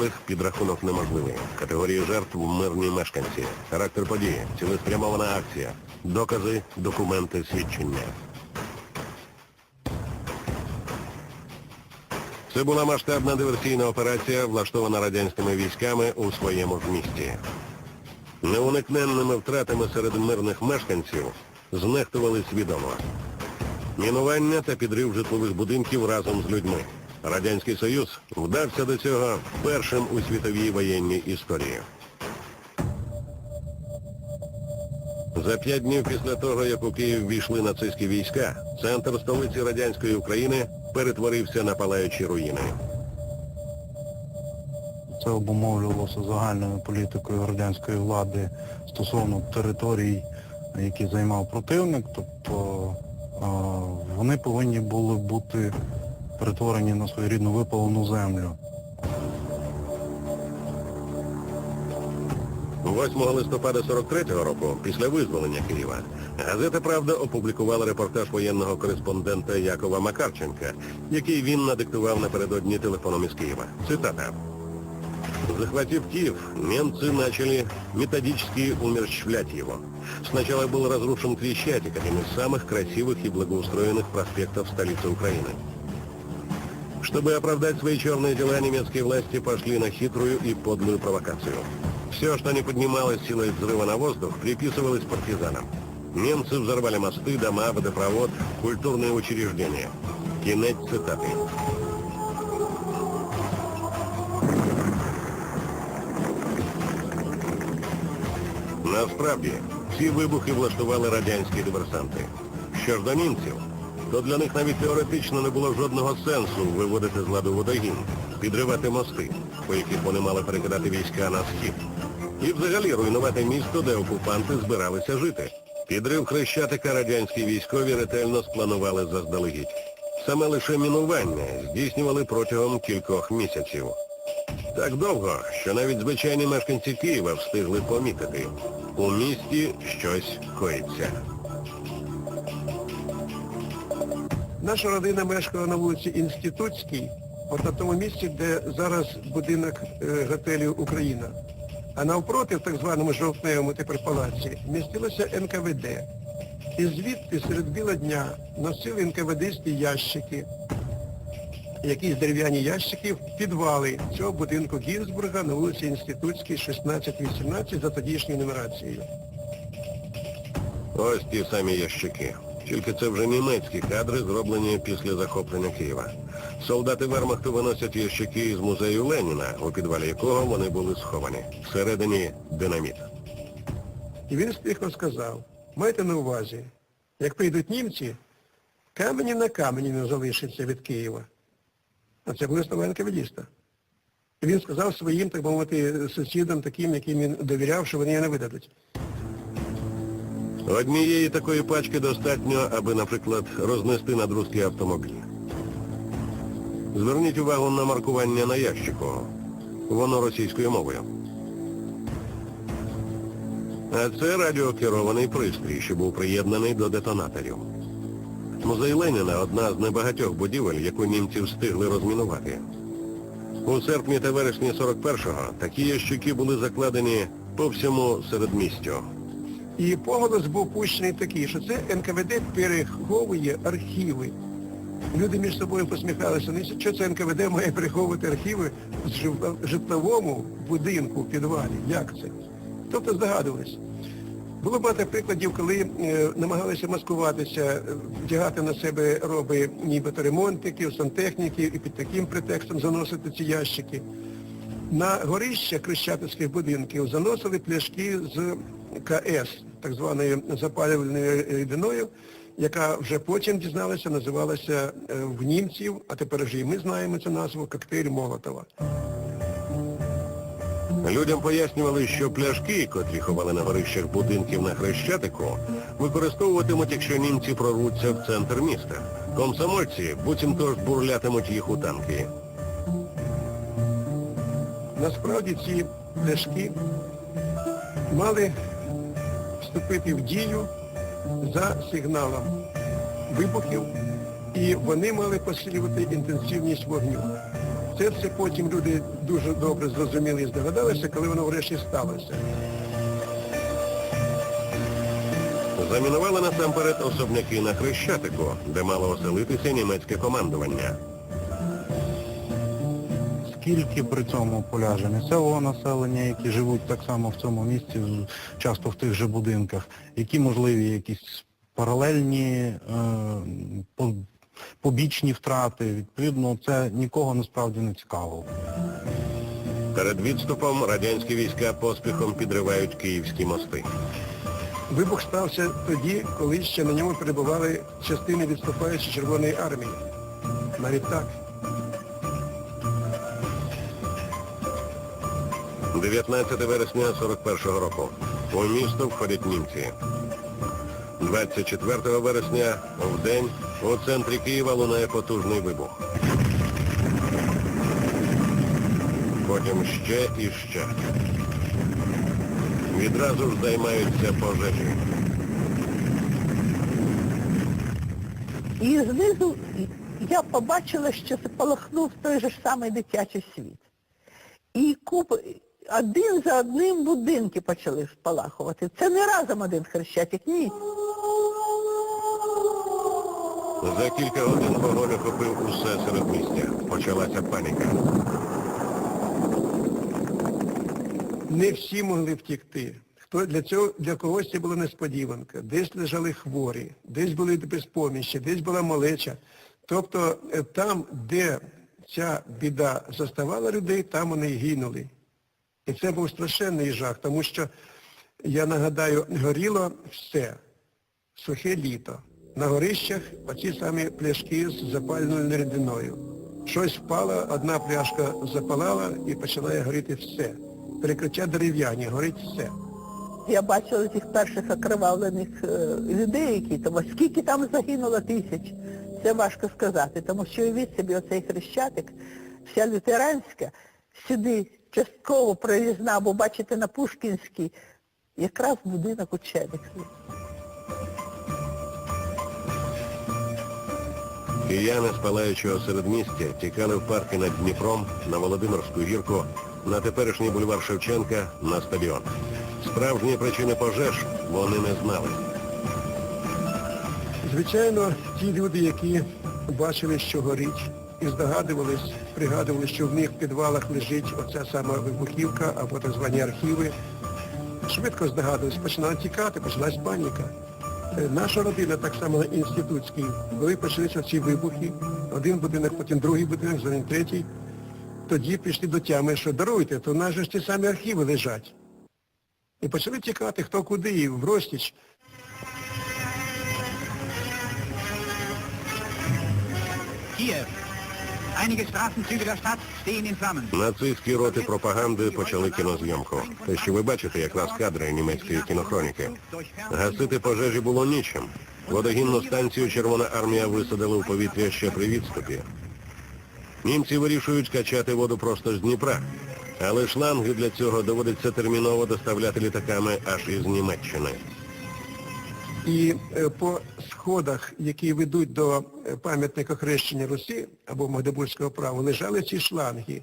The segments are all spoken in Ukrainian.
Них підрахунок неможливий. Категорії жертв мирні мешканці. Характер події, цілеспрямована акція. Докази, документи, свідчення. Це була масштабна диверсійна операція, влаштована радянськими військами у своєму ж місті. Неуникненними втратами серед мирних мешканців знехтували свідомо. Мінування та підрив житлових будинків разом з людьми. Радянський Союз вдався до цього першим у світовій воєнній історії. За п'ять днів після того, як у Київ війшли нацистські війська, центр столиці радянської України перетворився на палаючі руїни. Це обумовлювалося загальною політикою радянської влади стосовно територій, які займав противник. Тобто вони повинні були бути перетворені на своєрідну випалену землю. 8 листопада 43-го року, після визволення Києва, газета «Правда» опублікувала репортаж воєнного кореспондента Якова Макарченка, який він надиктував напередодні телефоном із Киева. Цитата. Захватив Киев, немцы начали методически умерщвлять его. Сначала был разрушен Крещатик, один из самых красивых и благоустроенных проспектов столицы Украины. Чтобы оправдать свои черные дела, немецкие власти пошли на хитрую и подлую провокацию. Все, что не поднималось силой взрыва на воздух, приписывалось партизанам. Немцы взорвали мосты, дома, водопровод, культурные учреждения. Кінець цитати. Насправді, ці вибухи влаштували радянські диверсанти. Що ж до німців, то для них навіть теоретично не було жодного сенсу виводити з ладу водогін, підривати мости, по яких вони мали перекидати війська на схід. І взагалі руйнувати місто, де окупанти збиралися жити. Підрив Хрещатика радянські військові ретельно спланували заздалегідь. Саме лише мінування здійснювали протягом кількох місяців. Так довго, що навіть звичайні мешканці Києва встигли помітити. У місті щось коїться. Наша родина мешкала на вулиці Інститутській, от на тому місці, де зараз будинок е, готелю Україна. А навпроти, в так званому жовтневому тепер палаці, містилося НКВД. І звідти серед біла дня носили НКВДські ящики, якісь дерев'яні ящики в підвали цього будинку Гінзбурга на вулиці Інститутській, 16-18 за тодішньою нумерацією. Ось ті самі ящики. Тільки це вже німецькі кадри, зроблені після захоплення Києва. Солдати Вермахту виносять ящики із музею Леніна, у підвалі якого вони були сховані. Всередині динаміт. І він стихо сказав, майте на увазі, як прийдуть німці, камені на камені не залишиться від Києва. А це були слова НКВДіста. І він сказав своїм, так мовити, сусідам, таким, яким він довіряв, що вони її не видадуть. Однієї такої пачки достатньо, аби, наприклад, рознести надрузки автомобіль. Зверніть увагу на маркування на ящику. Воно російською мовою. А це радіокерований пристрій, що був приєднаний до детонаторів. Музей Леніна – одна з небагатьох будівель, яку німці встигли розмінувати. У серпні та вересні 41-го такі ящики були закладені по всьому середмістю. І поголос був пущений такий, що це НКВД переховує архіви. Люди між собою посміхалися, ну що це НКВД має переховувати архіви в житловому будинку, в підвалі. Як це? Тобто здогадувались. Було багато прикладів, коли е, намагалися маскуватися, е, вдягати на себе роби нібито ремонтиків, сантехніків і під таким претекстом заносити ці ящики. На горища крещатицьких будинків заносили пляшки з КС, так званою запалювальною рідиною, яка вже потім дізналася, називалася е, в німців, а тепер вже і ми знаємо цю назву, коктейль Молотова. Людям пояснювали, що пляшки, котрі ховали на горищах будинків на Хрещатику, використовуватимуть, якщо німці прорвуться в центр міста. Комсомольці буцімто ж бурлятимуть їх у танки. Насправді ці пляшки мали вступити в дію за сигналом вибухів, і вони мали посилювати інтенсивність вогню. Це все потім люди дуже добре зрозуміли і здогадалися, коли воно врешті сталося. Замінували насамперед особняки на Хрещатику, де мало оселитися німецьке командування. Скільки при цьому поляже місцевого населення, які живуть так само в цьому місці, часто в тих же будинках, які можливі якісь паралельні е, побічні втрати, відповідно, це нікого насправді не цікавило. Перед відступом радянські війська поспіхом підривають київські мости. Вибух стався тоді, коли ще на ньому перебували частини відступаючої Червоної армії. Навіть так. 19 вересня 41-го року. У місто входять німці. 24 вересня в день у центрі Києва лунає потужний вибух. Потім ще і ще. Відразу ж займаються пожежі. І знизу я побачила, що спалахнув той же ж самий дитячий світ. І куп... один за одним будинки почали спалахувати. Це не разом один хрещатик, ні. За кілька годин вогонь охопив усе середмістя. Почалася паніка. Не всі могли втікти. Хто для цього для когось це була несподіванка. Десь лежали хворі, десь були безпоміщі, десь була малеча. Тобто е, там, де ця біда заставала людей, там вони й гинули. І це був страшенний жах, тому що, я нагадаю, горіло все. Сухе літо. На горищах оці самі пляшки з запальною рідиною. Щось впало, одна пляшка запалала і починає горіти все. Перекриття дерев'яні, горить все. Я бачила цих перших окривавлених е, людей, які там, скільки там загинуло тисяч. Це важко сказати, тому що уявіть собі оцей хрещатик, вся лютеранська, сюди частково проїзна, бо бачите на Пушкінській, якраз будинок учеників. Кияни з палаючого середмістя тікали в парки над Дніпром, на Володимирську гірку, на теперішній бульвар Шевченка, на стадіон. Справжні причини пожеж вони не знали. Звичайно, ті люди, які бачили, що горить, і здогадувались, пригадували, що в них в підвалах лежить оця сама вибухівка або так звані архіви, швидко здогадувались, починали тікати, почалась паніка. Е, Наша родина, так само на інститутській, коли почалися ці вибухи, один будинок, потім другий будинок, за ним третій, тоді прийшли до тями, що даруйте, то в ж ті самі архіви лежать. І почали тікати, хто куди, і в розтіч. Kiew. Нацистські роти пропаганди почали кінозйомку. Те, що ви бачите, якраз кадри німецької кінохроніки. Гасити пожежі було нічим. Водогінну станцію Червона армія висадила у повітря ще при відступі. Німці вирішують качати воду просто з Дніпра. Але шланги для цього доводиться терміново доставляти літаками аж із Німеччини. І е, по сходах, які ведуть до е, пам'ятника хрещення Русі або Магдебурзького права, лежали ці шланги.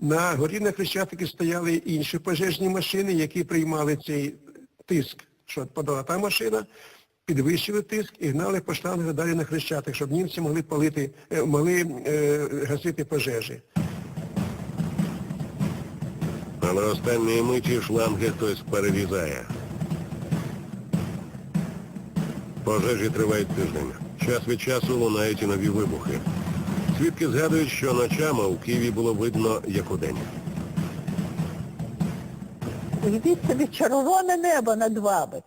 На горі на Хрещатику стояли інші пожежні машини, які приймали цей тиск, що подала та машина, підвищили тиск і гнали по шлангах далі на Хрещатик, щоб німці могли палити, е, могли гасити пожежі. Але останньої миті шланги хтось перерізає. Пожежі тривають тиждень. Час від часу лунають і нові вибухи. Свідки згадують, що ночами у Києві було видно, як удень. Уявіть собі червоне небо над вами.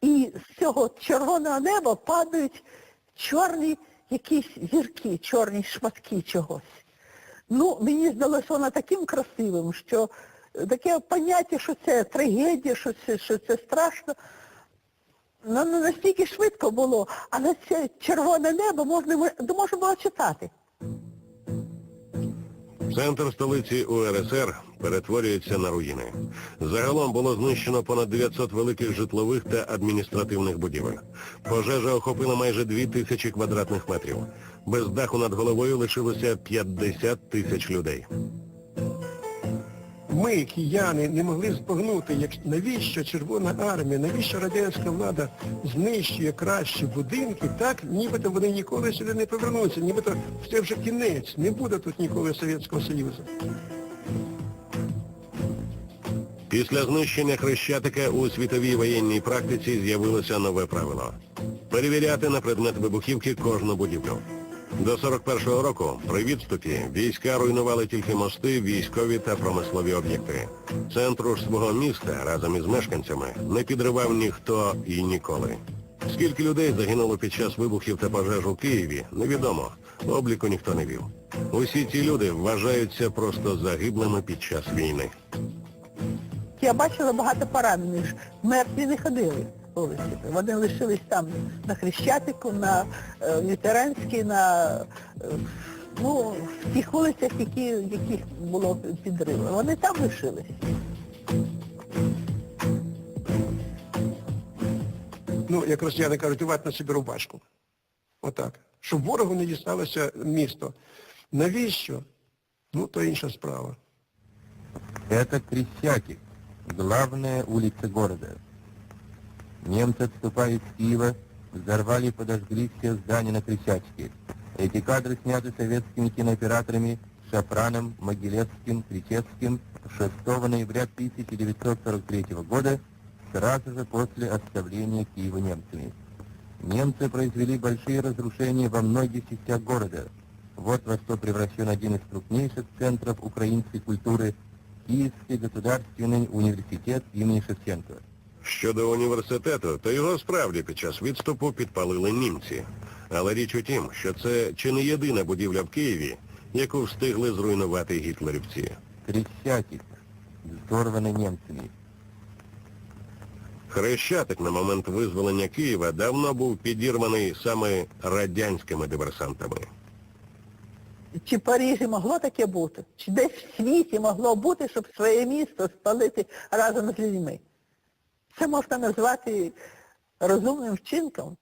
І з цього червоного неба падають чорні якісь зірки, чорні шматки чогось. Ну, мені здалося воно таким красивим, що таке поняття, що це трагедія, що це, що це страшно. Ну, ну, настільки швидко було, а на це червоне небо можна, можна було читати. Центр столиці УРСР перетворюється на руїни. Загалом було знищено понад 900 великих житлових та адміністративних будівель. Пожежа охопила майже 2 тисячі квадратних метрів. Без даху над головою лишилося 50 тисяч людей. Ми, кияни, не могли збагнути, як навіщо Червона армія, навіщо радянська влада знищує кращі будинки, так нібито вони ніколи сюди не повернуться, нібито це вже кінець, не буде тут ніколи Совєтського Союзу. Після знищення Хрещатика у світовій воєнній практиці з'явилося нове правило перевіряти на предмет вибухівки кожну будівлю. До 41-го року при відступі війська руйнували тільки мости, військові та промислові об'єкти. Центру ж свого міста разом із мешканцями не підривав ніхто і ніколи. Скільки людей загинуло під час вибухів та пожеж у Києві, невідомо. Обліку ніхто не вів. Усі ці люди вважаються просто загиблими під час війни. Я бачила багато поранених. Мертві не ходили вулиці. Вони лишились там на Хрещатику, на е, Лютеранській, на е, ну, в тих вулицях, які, яких було підриви. Вони там лишились. Ну, як росіяни кажуть, давати на собі рубашку. Отак. Щоб ворогу не дісталося місто. Навіщо? Ну, то інша справа. Это Крещатик, главная улица города. Немцы, отступая из Киева, взорвали и подожгли все здания на Крещатике. Эти кадры сняты советскими кинооператорами Шафраном, Могилевским, Кричевским 6 ноября 1943 года, сразу же после оставления Киева немцами. Немцы произвели большие разрушения во многих частях города. Вот во что превращен один из крупнейших центров украинской культуры Киевский государственный университет имени Шевченко. Щодо університету, то його справді під час відступу підпалили німці. Але річ у тім, що це чи не єдина будівля в Києві, яку встигли зруйнувати гітлерівці. Крещатик, взорванный немцами. Хрещатик на момент визволення Києва давно був підірваний саме радянськими диверсантами. Чи в Парижі могло таке бути? Чи десь в світі могло бути, щоб своє місто спалити разом з людьми? Це можна назвати розумним вчинком.